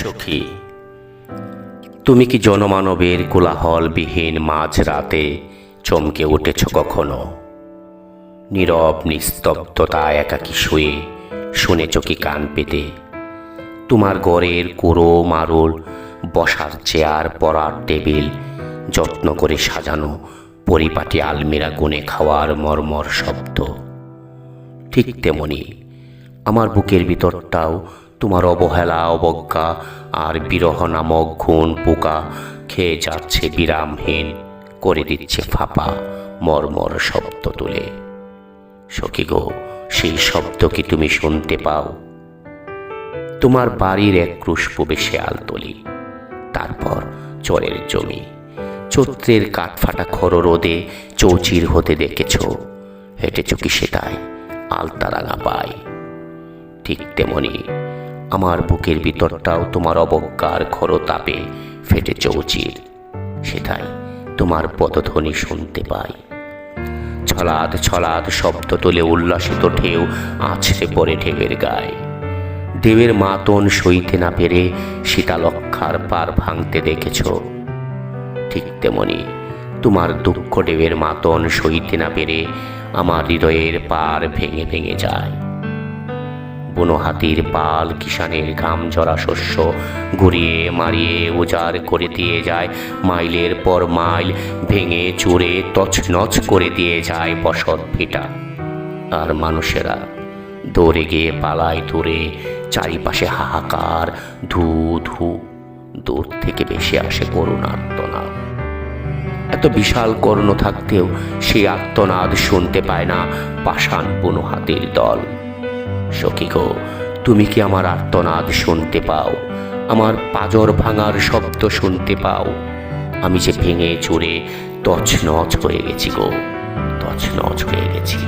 সখী। তুমি কি জনমানবের কোলাহলবিহীন মাঝ রাতে চমকে উঠেছ কখনো? নীরব, নিস্তব্ধতা, একাকি শুয়ে শুনেছ কি কান পেতে? তোমার ঘরের কুড়ো মারুল, বসার চেয়ার, পড়ার টেবিল, যত্ন করে সাজানো পরিপাটি আলমিরা গুনে খাওয়ার মর্মর শব্দ। ঠিক তেমনি আমার বুকের ভিতরটাও তোমার অবহেলা, অবজ্ঞা আর বিরহ নামক ঘুণ পোকা খেয়ে যাচ্ছে বিরামহীন, করে দিচ্ছে ফাঁপা, মর্মর শব্দ তুলে। সখী গো, সেই শব্দ কি তুমি শুনতে পাও? তোমার বাড়ির এক ক্রুশ প্রবেশে আলতলি তারপর চরের জমি। চৈত্রের কাঠফাটা খর রোদে চৌচির হতে দেখেছ, হেঁটেছ কি সেটাই? আলতারাঙা পায় ঠিক তেমনি আমার বুকের ভিতরটাও তোমার অবজ্ঞার খর তাপে ফেটে চৌচির সেটাই তোমার পদধ্বনি শুনতে পাই। ছলাদ ছলাদ শব্দ তোলে উল্লাসিত ঢেউ আছড়ে পড়ে ঢেউয়ের গায়ে। দেবের মাতন সইতে না পেরে শীতালক্ষার পার ভাঙতে দেখেছ। ঠিক তেমনি তোমার দুঃখ দেবের মাতন সইতে না পেরে আমার হৃদয়ের পার ভেঙে ভেঙে যায়। বুনো হাতির পাল কিষানের ঘাম জরা শস্য ঘুরিয়ে মারিয়ে উজাড় করে দিয়ে যায়। মাইলের পর মাইল ভেঙে চুরে তছনছ করে দিয়ে যায় বসত ভিটা। আর মানুষেরা দৌড়ে গিয়ে পালায় দূরে, চারিপাশে হাহাকার, ধু ধু। দূর থেকে বেশি আসে করুণ আর্তনাদ এত বিশাল কর্ণ থাকতেও সেই আর্তনাদ শুনতে পায় না পাষাণ বুনো হাতির দল। সখী গো, তুমি কি আমার আর্তনাদ শুনতে পাও? আমার পাজর ভাঙার শব্দ শুনতে পাও? আমি যে ভেঙে চুরে তছনছ হয়ে গেছি গো, তছনছ হয়ে গেছি।